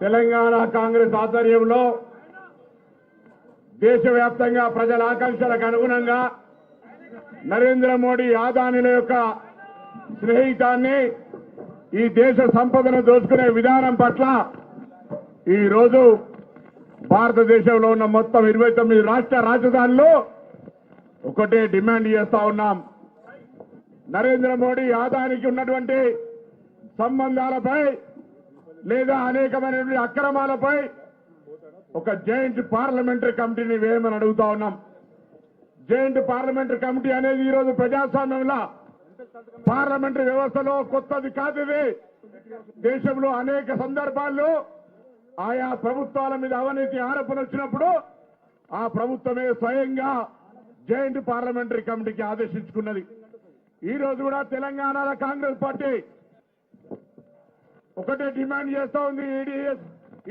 తెలంగాణ కాంగ్రెస్ ఆధ్వర్యంలో దేశవ్యాప్తంగా ప్రజల ఆకాంక్షలకు అనుగుణంగా నరేంద్ర మోడీ ఆదానిల యొక్క స్నేహితాన్ని ఈ దేశ సంపదను దోచుకునే విధానం పట్ల ఈరోజు భారతదేశంలో ఉన్న మొత్తం ఇరవై తొమ్మిది రాష్ట్ర రాజధానిలో ఒకటే డిమాండ్ చేస్తా ఉన్నాం. నరేంద్ర మోడీ ఆదానికి ఉన్నటువంటి సంబంధాలపై లేదా అనేకమైనటువంటి అక్రమాలపై ఒక జాయింట్ పార్లమెంటరీ కమిటీని వేయమని అడుగుతా ఉన్నాం. జాయింట్ పార్లమెంటరీ కమిటీ అనేది ఈరోజు ప్రజాస్వామ్యంలో పార్లమెంటరీ వ్యవస్థలో కొత్తది కాదు ఇది. దేశంలో అనేక సందర్భాల్లో ఆయా ప్రభుత్వాల మీద అవినీతి ఆరోపణ వచ్చినప్పుడు ఆ ప్రభుత్వమే స్వయంగా జాయింట్ పార్లమెంటరీ కమిటీకి ఆదేశించుకున్నది. ఈ రోజు కూడా తెలంగాణలో కాంగ్రెస్ పార్టీ ఒకటే డిమాండ్ చేస్తా ఉంది ఈడీ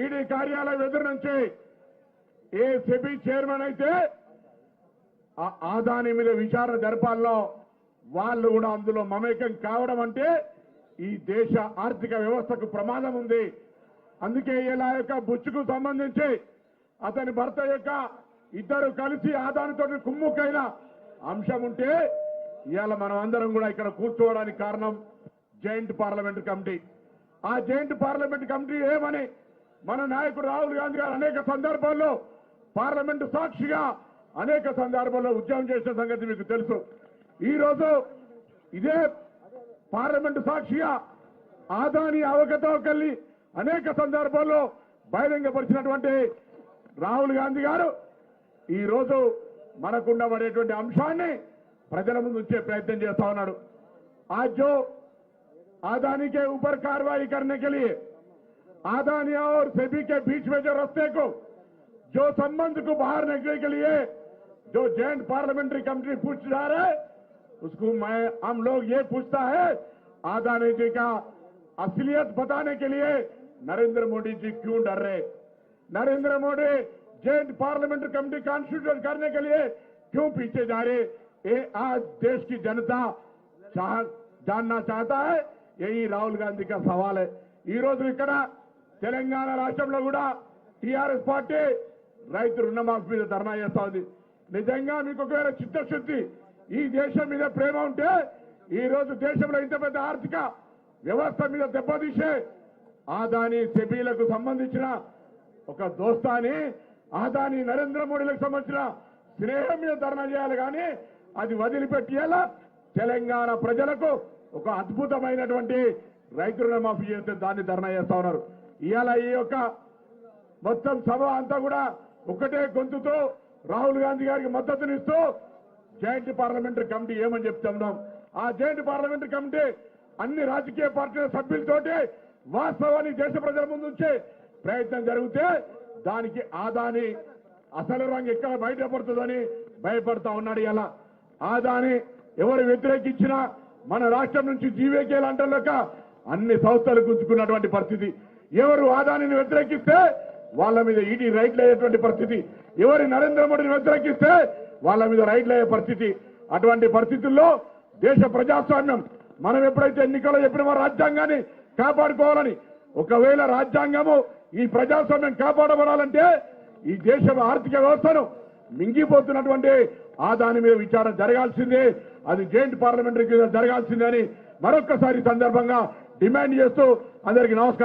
ఈడీ కార్యాలయం ఎదురు నుంచి. ఏ సెబీ చైర్మన్ అయితే ఆ ఆదాని మీద విచారణ జరపాల్లో వాళ్ళు కూడా అందులో మమేకం కావడం అంటే ఈ దేశ ఆర్థిక వ్యవస్థకు ప్రమాదం ఉంది. అందుకే ఇలా యొక్క బుచ్చుకు సంబంధించి అతని భర్త యొక్క ఇద్దరు కలిసి ఆదానితో కుమ్ముకైన అంశం ఉంటే ఇవాళ మనం అందరం కూడా ఇక్కడ కూర్చోవడానికి కారణం జాయింట్ పార్లమెంటరీ కమిటీ. ఆ జాయింట్ పార్లమెంట్ కమిటీ ఏమని? మన నాయకుడు రాహుల్ గాంధీ గారు అనేక సందర్భాల్లో పార్లమెంటు సాక్షిగా అనేక సందర్భాల్లో ఉద్యమం చేసిన సంగతి మీకు తెలుసు. ఈరోజు ఇదే పార్లమెంటు సాక్షిగా ఆదాని అవకతవకల్ని అనేక సందర్భాల్లో బహిరంగపరిచినటువంటి రాహుల్ గాంధీ గారు ఈరోజు మనకుండబడేటువంటి అంశాన్ని ప్రజల ముందు ఉంచే ప్రయత్నం చేస్తా ఉన్నాడు. ఆ జో आदानी के ऊपर कार्रवाई करने के लिए आदानी और सेबी के बीच में जो रस्ते को, जो संबंध को बाहर निकलने के लिए जो जॉइंट पार्लियामेंट्री कमेटी पूछ जा रहे उसको मैं, हम लोग ये पूछता है, आदानी जी का असलियत बताने के लिए नरेंद्र मोदी जी क्यों डर रहे? Narendra Modi joint parliamentary committee constitute करने के लिए क्यों पीछे जा रहे? ये आज देश की जनता जानना चाहता है यही రాహుల్ గాంధీకి సవాలే. ఈ రోజు ఇక్కడ తెలంగాణ రాష్ట్రంలో కూడా టీఆర్ఎస్ పార్టీ రైతు రుణమాఫీ మీద ధర్నా చేస్తా ఉంది నిజంగా మీకు ఒకవేళ చిత్తశుద్ధి ఈ దేశం మీద ప్రేమ ఉంటే ఈ రోజు దేశంలో ఇంత పెద్ద ఆర్థిక వ్యవస్థ మీద దెబ్బతీసే ఆదాని సెబీలకు సంబంధించిన ఒక దోస్తాని ఆదాని నరేంద్ర మోడీలకు సంబంధించిన స్నేహం మీద ధర్నా చేయాలి కానీ అది వదిలిపెట్టేలా తెలంగాణ ప్రజలకు ఒక అద్భుతమైనటువంటి రైతు రుణమాఫీ చేస్తే దాన్ని ధర్నా చేస్తా ఉన్నారు. ఇవాళ ఈ యొక్క మొత్తం సభ అంతా కూడా ఒకటే గొంతుతో రాహుల్ గాంధీ గారికి మద్దతునిస్తూ జాయింట్ పార్లమెంటరీ కమిటీ ఏమని చెప్తున్నాం ఆ జాయింట్ పార్లమెంటరీ కమిటీ అన్ని రాజకీయ పార్టీల సభ్యులతోటి వాస్తవాన్ని దేశ ప్రజల ముందు ఉంచే ప్రయత్నం జరిగితే దానికి ఆదాని అసలు రంగు ఎక్కడ బయటపడుతుందని భయపడతా ఉన్నాడు ఇలా ఆదాని ఎవరు వ్యతిరేకించినా మన రాష్ట్రం నుంచి జీవేకేలు అంటలేక అన్ని సంస్థలు గుంజుకున్నటువంటి పరిస్థితి. ఎవరు ఆదానిని వ్యతిరేకిస్తే వాళ్ళ మీద ఈడీ రైట్లు అయ్యేటువంటి పరిస్థితి. ఎవరి నరేంద్ర మోడీని వ్యతిరేకిస్తే వాళ్ళ మీద రైట్లు అయ్యే పరిస్థితి. అటువంటి పరిస్థితుల్లో దేశ ప్రజాస్వామ్యం మనం ఎప్పుడైతే ఎన్నికల్లో చెప్పిన రాజ్యాంగాన్ని కాపాడుకోవాలని ఒకవేళ రాజ్యాంగము ఈ ప్రజాస్వామ్యం కాపాడబడాలంటే ఈ దేశ ఆర్థిక వ్యవస్థను మింగిపోతున్నటువంటి ఆ దాని మీద విచారణ జరగాల్సిందే. అది జాయింట్ పార్లమెంటరీ జరగాల్సిందని మరొక్కసారి సందర్భంగా డిమాండ్ చేస్తూ అందరికీ నమస్కారం.